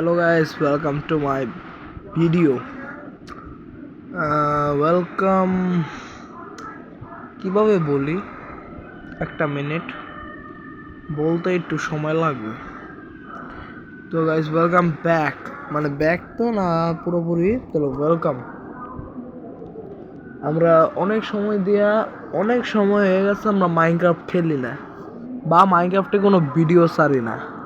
hello guys. Welcome to my video. Uh, welcome. কীভাবে বলি? একটা মিনিট বলতে একটু সময় লাগবে। তো গাইস ওয়েলকাম ব্যাক মানে ব্যাক তো না পুরোপুরি। চলো ওয়েলকাম আমরা অনেক সময় দিয়া অনেক সময় হয়ে গেছে আমরা মাইনক্রাফট খেলি না। বা মাইনক্রাফটে কোনো ভিডিও সারি না।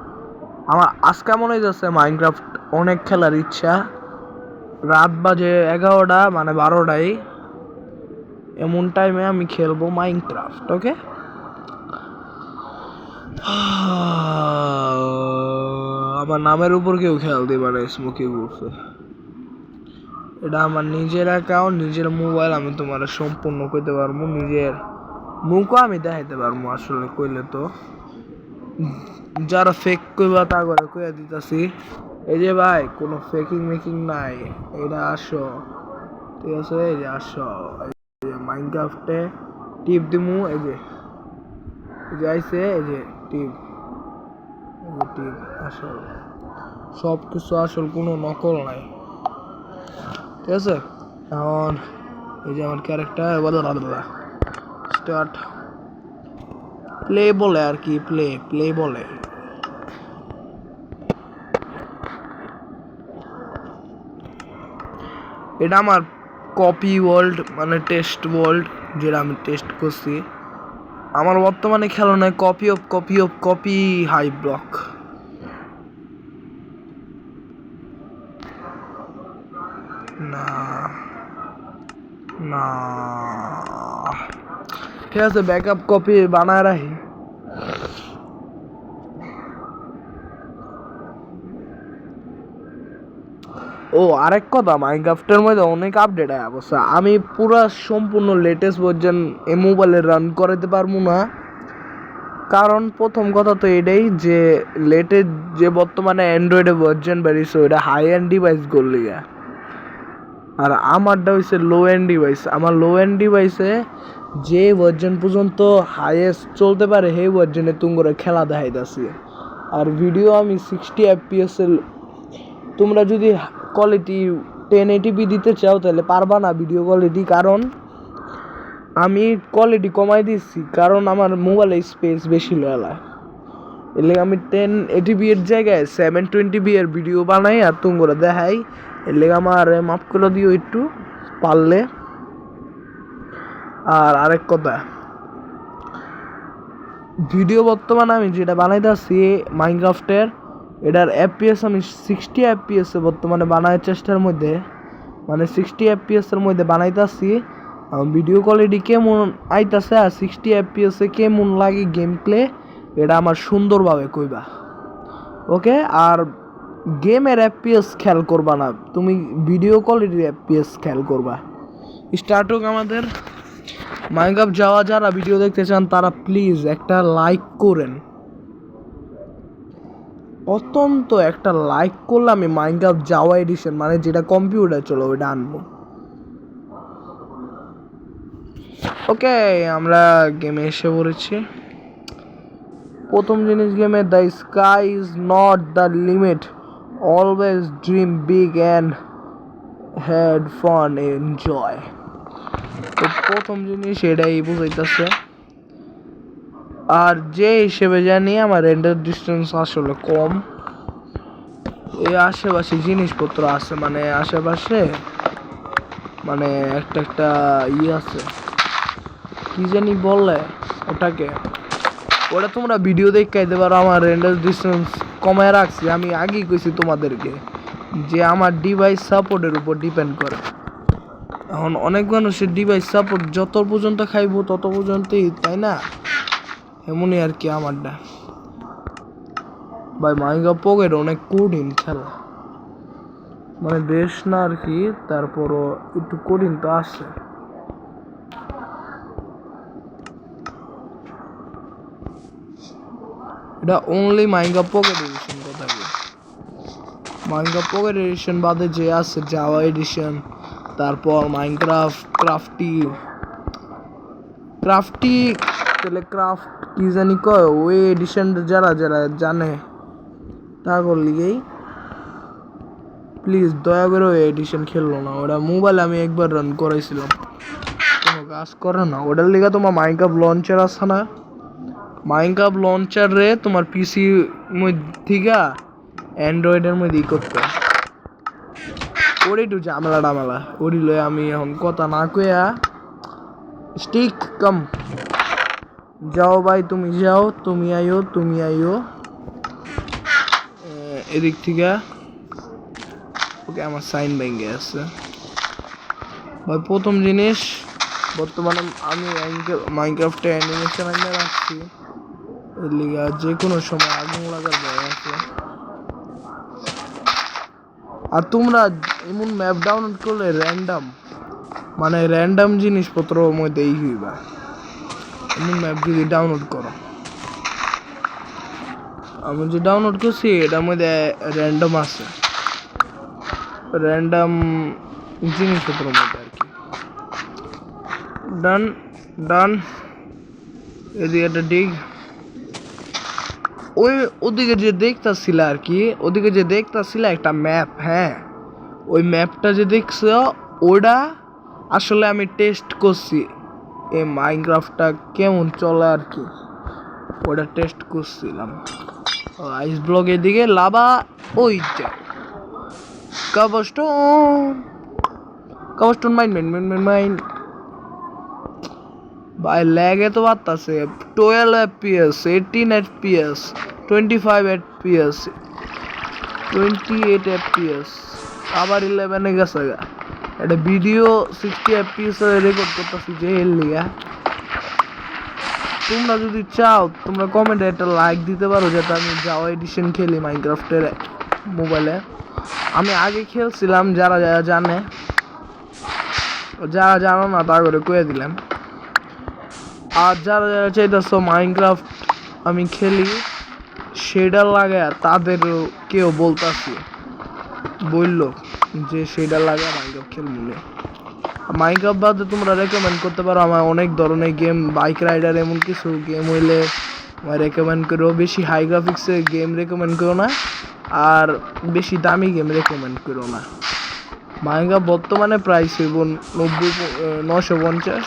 আমার আজকে মনে হইতেছে মাইনক্রাফট অনেক খেলার ইচ্ছা। রাত বাজে এগারোটা মানে বারোটায়। এমন টাইমে আমি খেলব মাইনক্রাফট ওকে আমার নামের উপর কেউ খেয়াল দিবে না স্মোকি করছে এটা আমার নিজের অ্যাকাউন্ট নিজের মোবাইল আমি তোমার সম্পূর্ণ কইতে পারব। নিজের মুখও আমি দেখাইতে পারব, আসলে কইলে তো। যারা ফেক কইবা তা করে কইয়া দিতাছি। এই যে ভাই, কোনো ফেকিং মেকিং নাই। এটা আসো। ঠিক আছে, এই যে আসো। এই যে মাইনক্রাফটে টিপ দিমু, এই যে। এই যে আইছে, এই যে টিপ টিপ আসল। সব কিছু আসল, কোনো নকল নাই। ঠিক আছে? এখন এই যে আমার ক্যারেক্টার স্টার্ট প্লে বলে আর কি প্লে প্লে বলে। এটা আমার কপি ওয়ার্ল্ড মানে টেস্ট ওয়ার্ল্ড যেটা আমি টেস্ট করছি। আমার বর্তমানে খেলনায় copy of copy of copy high block না না। ঠিক আছে ব্যাকআপ কপি বানায় রাখি। ও, আরেক কথা মাইনক্রাফটের মধ্যে অনেক আপডেট আয় অবশ্য আমি পুরো সম্পূর্ণ লেটেস্ট ভার্জন এই মোবাইলে রান করাতে পারব না। কারণ প্রথম কথা তো এটাই যে লেটেস্ট যে বর্তমানে অ্যান্ড্রয়েডে ভার্জন বেরিয়েছে, ওইটা হাই এন্ড ডিভাইস করলি আর আমারটা হচ্ছে লো এন্ড ডিভাইস আমার লো এন্ড ডিভাইসে যে ভার্জন পর্যন্ত হাইয়েস্ট চলতে পারে, সেই ভার্জনে তুমরা খেলা দেখাইতেছি। আর ভিডিও আমি সিক্সটি এফপিএস এর তোমরা যদি কোয়ালিটি টেন এইটিপি দিতে চাও, তাহলে পারবা না ভিডিও কোয়ালিটি কারণ আমি কোয়ালিটি কমাই দিচ্ছি, কারণ আমার মোবাইলে স্পেস বেশি লয়ালা এর লেগে আমি টেন এইটিপি এর জায়গায় সেভেন টোয়েন্টি বি এর ভিডিও বানাই আর তোমরা দেখাই। এর লেগে আমার মাফ করে দিও একটু, পারলে। আর আরেক কথা ভিডিও বর্তমানে আমি যেটা বানাইতেছি মাইনক্রাফটের এটার এফপিএস আমি সিক্সটি এফপিএস এ বর্তমানে বানানোর চেষ্টার মধ্যে। মানে সিক্সটি এফপিএস এর মধ্যে বানাইতাছি। ভিডিও কোয়ালিটি কেমন আইতাছে আর সিক্সটি এফপিএস এ কেমন লাগে গেম প্লে এটা আমার সুন্দরভাবে কইবা। ওকে? আর গেমের এফপিএস খেয়াল করবা না। তুমি ভিডিও কোয়ালিটির এফপিএস খেয়াল করবা। স্টার্ট হোক আমাদের। মাইনক্রাফট যাওয়া যারা ভিডিও দেখতে চান, তারা প্লিজ একটা লাইক করেন। অত্যন্ত একটা লাইক করলাম আমি মাইনক্রাফট যাওয়া এডিশন মানে যেটা কম্পিউটার চলো ওইটা আনব। ওকে আমরা গেমে এসে পড়েছি। প্রথম জিনিস গেমে the sky is not the limit always dream big and had fun enjoy তো প্রথম জিনিস এটাই বুঝাইতেছে। আর যে হিসেবে জানি আমার রেন্ডার ডিস্টেন্স আসলে কম। এই আশেপাশে জিনিসপত্র আছে মানে আশেপাশে মানে একটা একটা ই আছে। কি জানি বললে ওটাকে। ওটা তোমরা ভিডিও দেখাইতে পারো, আমার রেন্ডার ডিস্টেন্স কমায় রাখছি। আমি আগেই কইছি তোমাদেরকে যে আমার ডিভাইস সাপোর্টের উপর ডিপেন্ড করে। এখন অনেক মানুষের ডিভাইস সাপোর্ট যত পর্যন্ত খাইবো তত পর্যন্তই, তাই না? এমনই আর কি আমারটা। ভাই, মাইগা পকেট অনেক কঠিন খেলা। মানে বেশ না আর কি, তারপরও একটু কঠিন তো আছে। এটা অনলি মাইগা পকেট এডিশন কথা কি? মাইগা পকেট এডিশন বাদে যে আছে জাভা এডিশন তারপর মাইনক্রাফট ক্রাফটি ক্রাফটি তাহলে ক্রাফট কি জানি কয়, ওই এডিশন যারা যারা জানে তা লিগেই। প্লিজ দয়া করে ওই এডিশন খেললো না, ওটা মোবাইলে আমি একবার রান করাইছিলাম। কোনো কাজ করে না, ওটার লিগে তোমার মাইনকাপ লঞ্চার আছে না? মাইনকাপ লঞ্চার রে তোমার পিসি থেকে অ্যান্ড্রয়েডের মধ্যে ই করতে। ওর একটু ঝামেলা টামেলা ওরি লয়ে আমি এখন কথা না কইয়া স্টিক কম যাও ভাই, তুমি যাও, তুমি আইও তুমি আইও। এদিক থেকে ওকে আমার সাইন ব্যাঙ্গে আছে। ভাই, প্রথম জিনিস, বর্তমানে আমি মাইনক্রাফটে অ্যানিমেশন আইনে রাখছি এর লিগা যে কোনো সময় আগুন লাগার ভয় আছে। আর তোমরা এমন ম্যাপ ডাউনলোড করলে র্যান্ডাম মানে র্যান্ডাম জিনিসপত্র মধ্যেই হইবা। এমন ম্যাপ যদি ডাউনলোড করো। আমি যে ডাউনলোড করছি, এটার মধ্যে র্যান্ডাম আছে। র্যান্ডাম জিনিসপত্র মধ্যে আর কি। ডান ডান এদিকে একটা ডিগ ওই ওদিকে যে দেখতাছিল আর কি, ওদিকে যে দেখতাছিল একটা ম্যাপ হ্যাঁ। ওই ম্যাপটা যে দেখছ ওটা আসলে আমি টেস্ট করছি। এই মাইনক্রাফটটা কেমন চলে আর কি? ওটা টেস্ট করছিলাম। আইস ব্লগের দিকে লাভা ওই যে। Cobblestone cobblestone mine mine mine mine mine ভাই ল্যাগে তো বাড়তাছে। Twelve FPS eighteen FPS twenty five FPS twenty eight FPS আবার ইলেভেনে গেছে গা। একটা ভিডিও সিক্সটি এফপিএস রেকর্ড করতেছি যে এর লিগা তোমরা যদি চাও, তোমরা কমেন্টে একটা লাইক দিতে পারো, যাতে আমি যাওয়া এডিশন খেলি মাইনক্রাফটের মোবাইলে আমি আগে খেলছিলাম, যারা যারা জানে, যারা জানো না, তা করে কয়ে দিলাম। আর যারা যারা চাইতেছো মাইনক্রাফট আমি খেলি, সেটা লাগে তাদেরও কেউ বলতাছি, বলল। যে সেটা লাগে মাইনক্রাফট খেলব মাইনক্রাফট বাদে তোমরা রেকমেন্ড করতে পারো, আমার অনেক ধরনের গেম বাইক রাইডার এমন কিছু গেম হইলে আমার রেকমেন্ড করো। বেশি হাই গ্রাফিক্সের গেম রেকমেন্ড করো না, আর বেশি দামি গেম রেকমেন্ড করো না। মাইনক্রাফট বর্তমানে প্রাইস হইব নব্বই নশো পঞ্চাশ।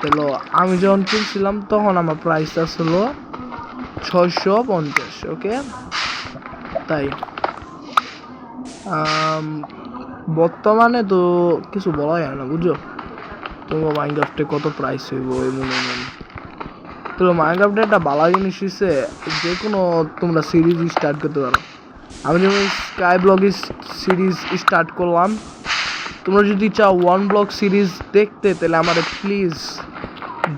তাহলে আমি যখন কিনছিলাম, তখন আমার প্রাইসটা ছিল ছশো পঞ্চাশ ওকে তাই। বর্তমানে তো কিছু বলা যায় না, বুঝছ? তোমার মাইনক্রাফটে কত প্রাইস হইব এমন এমন তো মাইনক্রাফটে একটা বালা জিনিস হচ্ছে যে কোনো তোমরা সিরিজ স্টার্ট করতে পারো। আমি যেমন স্কাই ব্লগ সিরিজ স্টার্ট করলাম, তোমরা যদি চাও ওয়ান ব্লগ সিরিজ দেখতে, তাহলে আমার প্লিজ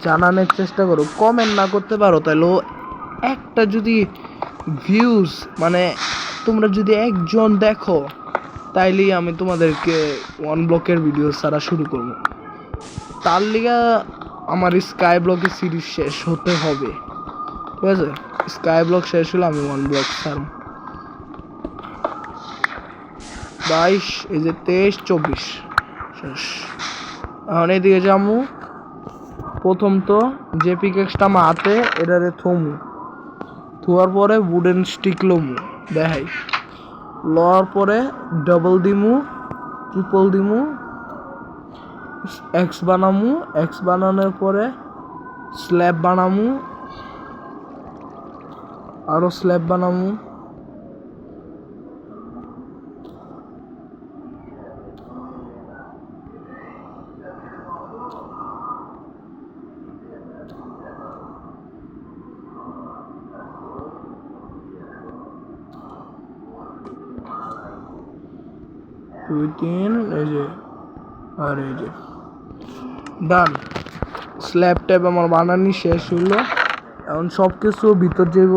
জানানোর চেষ্টা করো। কমেন্ট না করতে পারো, তাহলে একটা যদি ভিউজ মানে তোমরা যদি একজন দেখো তাইলেই আমি তোমাদেরকে ওয়ান ব্লকের ভিডিও ছাড়া শুরু করব। তার লিগা আমার স্কাই ব্লকের সিরিজ শেষ হতে হবে। ঠিক আছে? স্কাই ব্লক শেষ হলে আমি ওয়ান ব্লক ছাড়ব। বাইশ, এই যে তেইশ, চব্বিশ। শেষ। এখন এদিকে যামু। প্রথম তো যে পিকেক্সটা আমার হাতে এটারে থমু। থোয়ার পরে উডেন স্টিক লমু। দেখাই। লওয়ার পরে ডবল দিমু ট্রিপল দিমু এক্স বানামু এক্স বানানোর পরে স্ল্যাব বানামু আরও স্ল্যাব বানামু। দুই তিন এই যে, আর এই যে, ডান, স্ল্যাব ট্যাব আমার বানানি শেষ হইল। এখন সব কিছু ভিতর যাইব।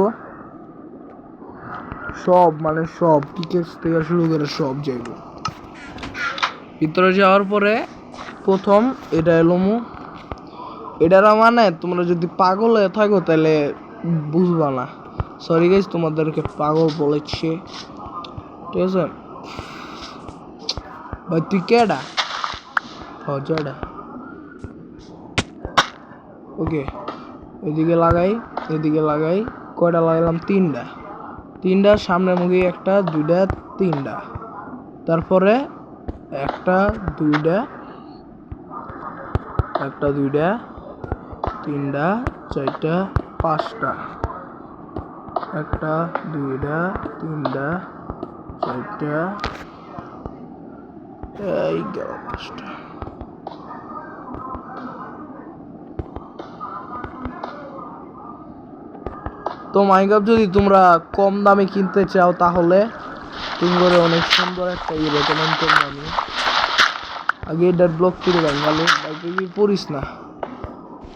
সব মানে সব পিকেক্স থেকে শুরু করে সব যাইব। ভিতরে যাওয়ার পরে প্রথম এটা এলো মু এটার মানে তোমরা যদি পাগল হয়ে থাকো তাহলে বুঝবা না। সরি গাইজ তোমাদেরকে পাগল বলেছে। ঠিক আছে? ভাই তুই ওকে এদিকে লাগাই এদিকে লাগাই কয়টা লাগালাম তিনটা তিনটা সামনের মুখে একটা দুইটা তিনটা তারপরে একটা দুইটা একটা দুইটা তিনটা চারটা পাঁচটা একটা দুইটা তিনটা চারটা এই গেল পাঁচটা তো মাইকাপ যদি তোমরা কম দামে কিনতে চাও তাহলে তোমাদের অনেক সুন্দর একটা ই রেকমেন্ড করব আমি। আগে এটার ব্লক করে বাঙ্গালো বাইকে পড়িস না।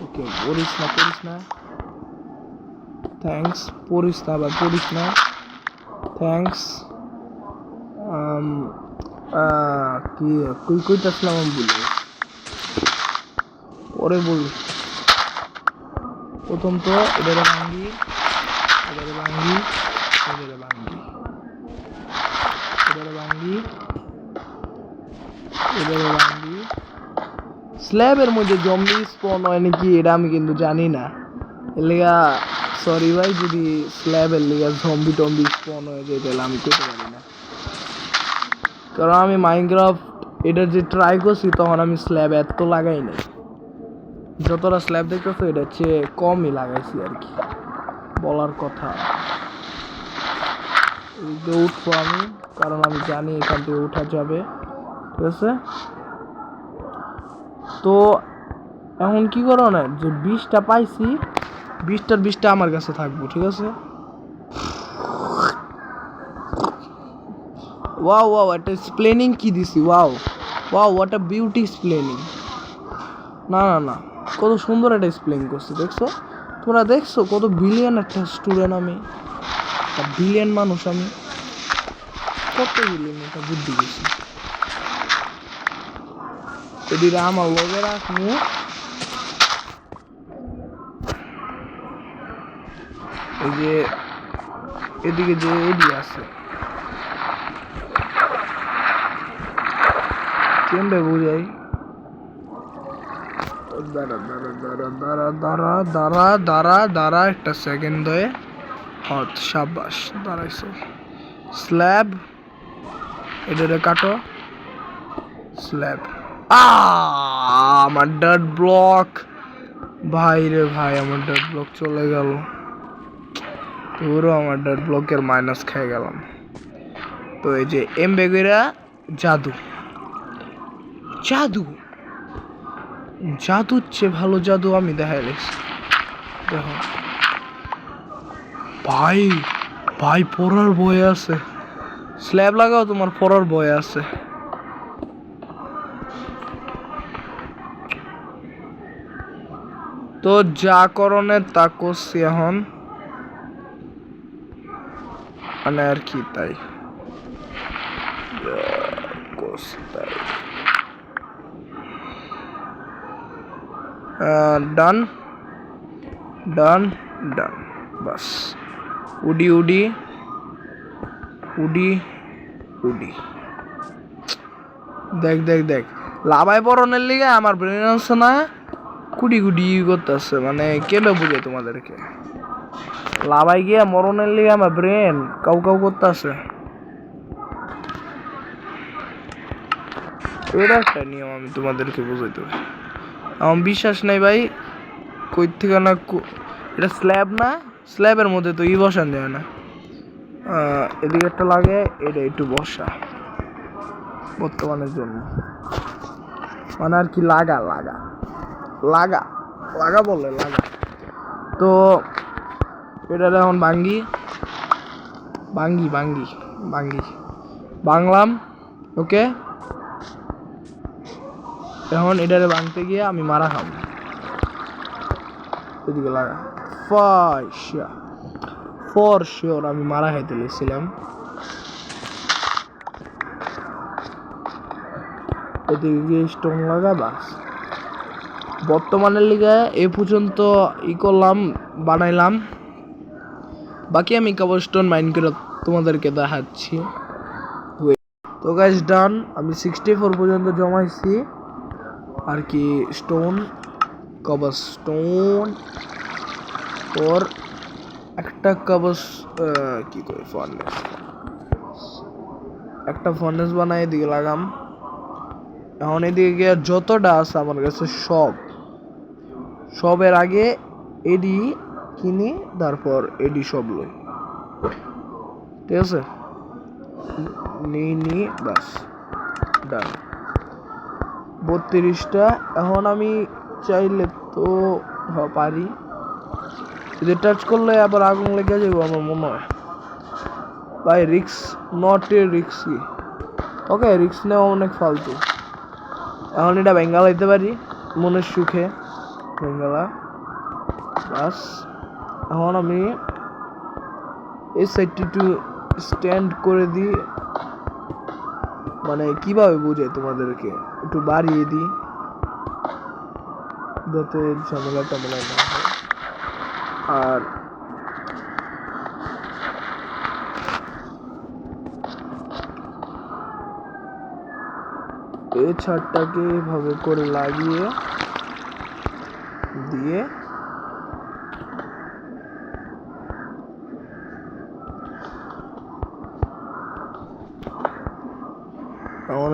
ওকে, পড়িস না পড়িস না। থ্যাঙ্কস পড়িস না বা পড়িস না। থ্যাঙ্কস কি, কই কইতাছিলাম আমি বলি? পরে প্রথম তো ভাঙ্গি ভাঙ্গি ভাঙ্গি ভাঙ্গি ভাঙ্গি স্ল্যাবের মধ্যে জম্বি স্পন হয় নাকি এটা আমি কিন্তু জানি না। এর লেগা সরি ভাই, যদি স্ল্যাবের লেগা জম্বি টম্বি স্পন হয়ে যায় তাহলে আমি করতে পারি না। কারণ আমি মাইনক্রাফট এটার যে ট্রাই করছি, তখন আমি স্ল্যাব এত লাগাই নাই। যতটা স্ল্যাব দেখতেছো এটা চেয়ে কমই লাগাইছি আর কি। বলার কথা। উঠবো আমি, কারণ আমি জানি এখান থেকে উঠা যাবে। ঠিক আছে? তো এখন কি করো না, যে বিষটা পাইছি বিষটার বিষটা আমার কাছে থাকব, ঠিক আছে? ওয়াও ওয়াও একটা স্প্লেনিং কি দিছি wow wow what a beauty স্প্লেনিং না না না, কত সুন্দর একটা স্প্লেন করছি, দেখছ? তোমরা দেখছ কত বিলিয়ন একটা স্টুডেন্ট আমি বিলিয়ন মানুষ আমি, কত বিলিয়ন একটা বুদ্ধি গেছি এদিকে আমার লগে রাখব এই যে, এদিকে যে এডি আছে কেমবে বুঝাই দাঁড়া দাঁড়া দাঁড়া দাঁড়া দাঁড়া দাঁড়া দাঁড়া দাঁড়া একটা সেকেন্ড দয়ে হট সাবাস দাঁড়াইছে। স্ল্যাব। এটারে কাটো। স্ল্যাব। আমার ডাট ব্লক ভাই রে ভাই, আমার ডাট ব্লক চলে গেল। পুরো আমার ডাট ব্লকের মাইনাস খেয়ে গেলাম। তো এই যে এম বেগেরা জাদু। জাদু। জাদুর চেয়ে ভালো জাদু আমি দেখাইলিস দেখো। ভাই ভাই, পড়ার বই আছে। স্ল্যাব লাগাও তোমার, পড়ার বই আছে। তো যা করণের তা করছি এখন। মানে আর কি তাই। করছি তাই। ডান ডান ডান বাস। উডি উডি উডি উডি। দেখ দেখ দেখ। লাভাই পরনের লিগে আমার ব্রেন আছে না, কুডি কুডি করতেছে মানে কেবে বুঝে তোমাদেরকে? লাভাই গিয়া মরণের লিগে আমার ব্রেন কাউ কাউ করতেছে। এটা একটা নিয়ম আমি তোমাদেরকে বুঝাইতে পারি। আমার বিশ্বাস নেই ভাই কই থেকে না এটা স্ল্যাব না স্ল্যাবের মধ্যে তো ই বসান যায় না। এদিকে একটা লাগে, এটা একটু বসা। বর্তমানের জন্য। মানে আর কি লাগা লাগা। লাগা লাগা বলে, লাগা। তো এটা এখন বাঙ্গি বাঙ্গি বাঙ্গি বাঙ্গি বাংলাম ওকে। এখন এটারে ভাঙতে গিয়ে আমি মারা খাব। এদিকে লাগা। ফর শিওর আমি মারা খাইতে লেছিলাম এদিকে গিয়ে স্টোন লাগা, বাস। বর্তমানের লিগে এ পর্যন্ত ই করলাম, বানাইলাম। বাকি আমি কাবল স্টোন মাইন্ড করে তোমাদেরকে দেখাচ্ছি। তো গাইজ ডান আমি সিক্সটি ফোর পর্যন্ত জমাইছি। আর কি স্টোন কবর স্টোন ওর একটা কবর কি করে ফার্নেস একটা ফনেস বানাই এদিকে লাগাম। এখন এদিকে গিয়ে যতটা আছে আমার কাছে সব। সবের আগে এডি কিনি, তারপর এডি সব লই। ঠিক আছে? নিই নি বাস ডান বত্রিশটা। এখন আমি চাইলে তো পারি। যদি টাচ করলে আবার আগুন লেগে যাব আমার মনে হয়। ভাই রিক্স নট এ রিক্সি ওকে রিক্স নেওয়া অনেক ফালতু। এখন এটা বেঙ্গাল হইতে পারি, মনের সুখে। বেঙ্গালা। বাস এখন আমি এই সাইডটি একটু স্ট্যান্ড করে দিই। মানে কীভাবে বোঝাই তোমাদেরকে? একটু বাড়িয়ে দিই। যাতে ঝামেলা টামেলা না হয়। আর এই ছাদটাকে এভাবে করে লাগিয়ে দিয়ে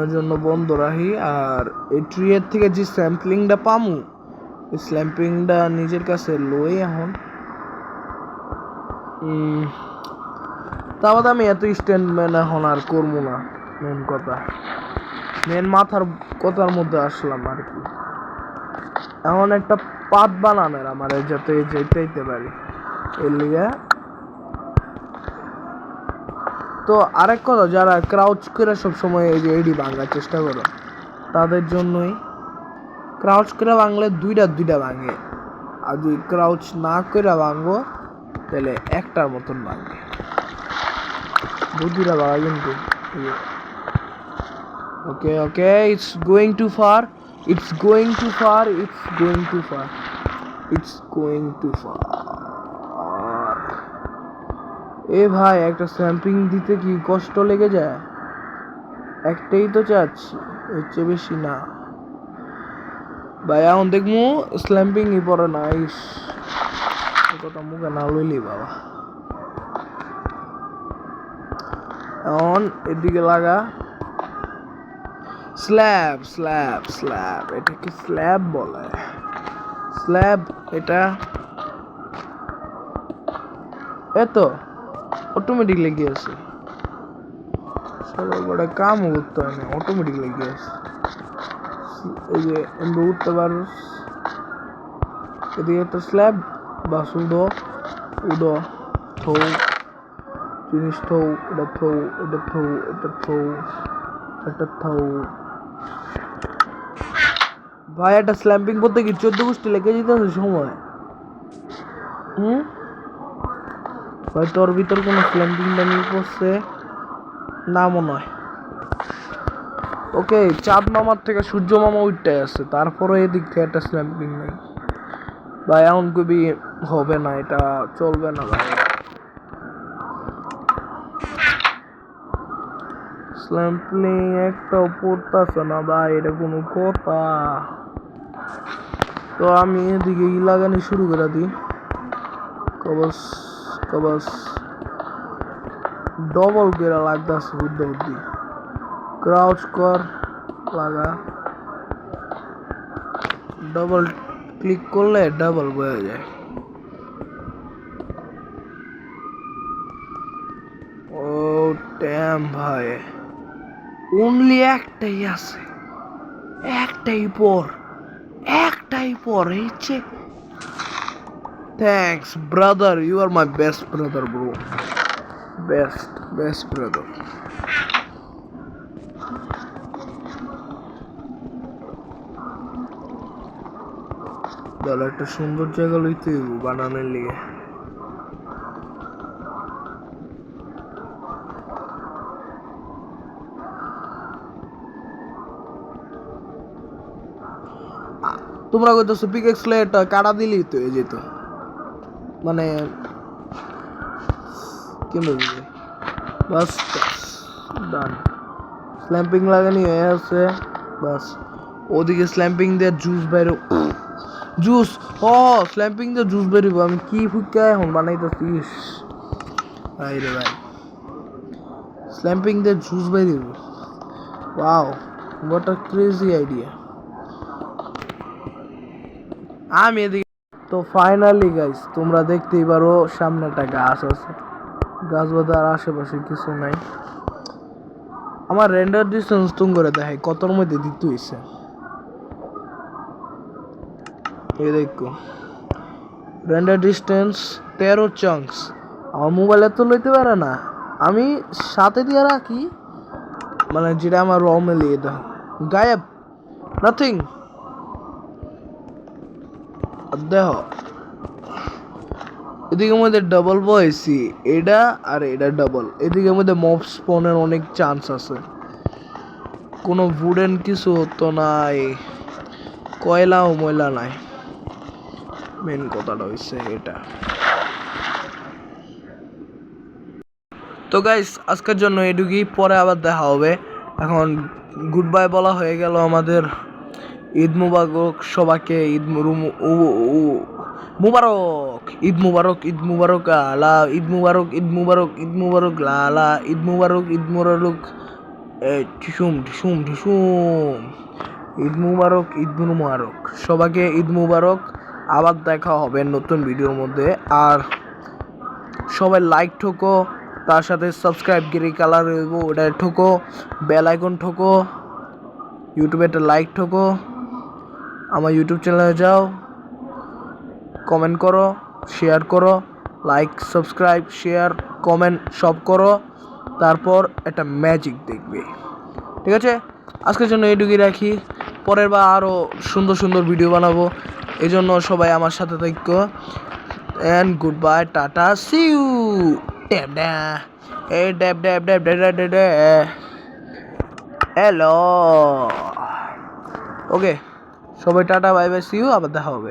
আমাদের জন্য বন্ধ রাখি আর এই ট্রিয়ের থেকে যে স্যাম্পলিংটা পামু এই স্যাম্পলিংটা নিজের কাছে লই এখন। উম, তা আমি এত স্ট্যান্ডম্যান এখন আর করব না মেন কথা। মেন মাথার কথার মধ্যে আসলাম আর কি। এখন একটা পাত বানানোর আমার যাতে যেতেইতে পারি। এর লিগে তো আরেক কথা, যারা ক্রাউচ করে সবসময় এই যে এডি ভাঙার চেষ্টা করো, তাদের জন্যই ক্রাউচ করে ভাঙলে দুইটা দুইটা ভাঙে। আর যদি ক্রাউচ না করে ভাঙবো, তাহলে একটার মতন ভাঙবে বুদ্ধিটা ভাঙা কিন্তু okay okay it's going too far it's going too far it's going too far it's going too far এ ভাই, একটা স্যাম্পিং দিতে কি কষ্ট লেগে যায়? একটাই তো চাচ্ছি, এর চেয়ে বেশি না। ভাই এখন দেখমু স্ল্যাম্পিং ই পরে না, ইস। কথা মুখে না লইলি বাবা। এখন এদিকে লাগা। স্ল্যাব স্ল্যাব স্ল্যাব, এটাকে স্ল্যাব বলে। স্ল্যাব, এটা। এতো। অটোমেটিক লেগে আছে সবার বড় কাম করতে হয় না অটোমেটিক লেগে আছে এই যে এমনি উঠতে পারো এদিকে একটা স্ল্যাব বাস উডো উডো থৌ জিনিস থৌ এটা থৌ এটা থৌ এটা থৌ এটা থৌ ভাই একটা স্ল্যাম্পিং করতে কি চোদ্দ গোষ্ঠী লেগে যেতে আছে সময় হুম ভাই তোর ভিতর কোনো স্ল্যাম্পিংটা নিয়ে পড়ছে না মনে হয় ওকে, চাঁদ মামার থেকে সূর্য মামা উঠতে আছে তারপরে এদিক থেকে একটা স্ল্যাম্পিং নেই। ভাই, এমন কবি হবে না, এটা চলবে না ভাই। স্ল্যাম্পলিং একটাও পড়তেছে না ভাই, এটা কোনো কথা। তো আমি এদিকে ই লাগানি শুরু করে দিই। কবস কবস ডবল করে লাগতেছে বুদ্ধ বুদ্ধি ক্রাউচ কর লাগা ডবল ক্লিক করলে ডাবল বয়ে যায় ও ট্যাম ভাই অনলি একটাই আছে একটাই পর একটাই পর এই যে thanks brother you are my best brother bro best best brother তাহলে একটা সুন্দর জায়গা লইতে হইব বানানোর লিগে। তোমরা কইতেছো পিকেক্স লেট কাটা দিলি তো এই যেত। মানে কেমন বুঝে বাস ডান স্ল্যাম্পিং লাগানি হয়ে আছে বাস ওদিকে স্ল্যাম্পিং দিয়ে জুস বাইরে জুস ও স্ল্যাম্পিং দিয়ে জুস বেরিব আমি কি ফুকা এখন বানাইতেছি ইস ভাই রে ভাই স্ল্যাম্পিং দিয়ে জুস বেরিয়ে দেবো wow what a crazy idea আমি এদিকে তো ফাইনালি গাইস তোমরা দেখতেই পারো সামনে একটা গাছ আছে। গাছ বাঁধার আশেপাশে কিছু নাই। আমার রেন্ডার ডিস্টেন্স তুম করে দেখাই, কতর মধ্যে দিতে হইছে? এই দেখো। রেন্ডার ডিস্টেন্স তেরো চাংস আমার মোবাইলে তো লইতে পারে না। আমি সাথে দিয়ে রাখি মানে যেটা আমার রমে লিয়ে দাও। গায়েব নাথিং দেহ। এদিকের মধ্যে ডাবল বয়েছি এটা আর এটা ডাবল এদিকের মধ্যে মব স্পনের অনেক চান্স আছে। কোনো উডেন কিছু তো নাই কয়লা ও ময়লা নাই। মেন কথাটা হচ্ছে এটা। তো গাইস আজকের জন্য এটুকুই, পরে আবার দেখা হবে। এখন গুড বাই বলা হয়ে গেল আমাদের। ঈদ মুবারক সবাইকে ঈদ মুবারক ঈদ মুবারক ঈদ মুবারক আলা ঈদ মুবারক ঈদ মুবারক ঈদ মুবারক লালা ঈদ মুবারক ঈদ মুবারক এ, ঠিসুম ঠিসুম ঠিসুম ঈদ মুবারক ঈদ মুবারক। সবাইকে ঈদ মুবারক। আবার দেখা হবে নতুন ভিডিওর মধ্যে। আর সবাই লাইক ঠোকো তার সাথে সাবস্ক্রাইব গিরি কালার ওটা ঠোকো বেল আইকন ঠোকো ইউটিউবে একটা লাইক ঠোকো। আমার ইউটিউব চ্যানেলে যাও কমেন্ট করো শেয়ার করো লাইক সাবস্ক্রাইব শেয়ার কমেন্ট সব করো, তারপর একটা ম্যাজিক দেখবে। ঠিক আছে? আজকের জন্য এইটুকুই রাখি। পরের বার আরও সুন্দর সুন্দর ভিডিও বানাবো। এই জন্য সবাই আমার সাথে থাকো। অ্যান্ড গুড বাই টাটা সিউ ড্যাব ড্যা এই ড্যাব ড্যাব ড্যাব ড্যাব ড্যাব ড্যাব হ্যালো ওকে সবাই টাটা বাই বাই সিউ আবার দেখা হবে।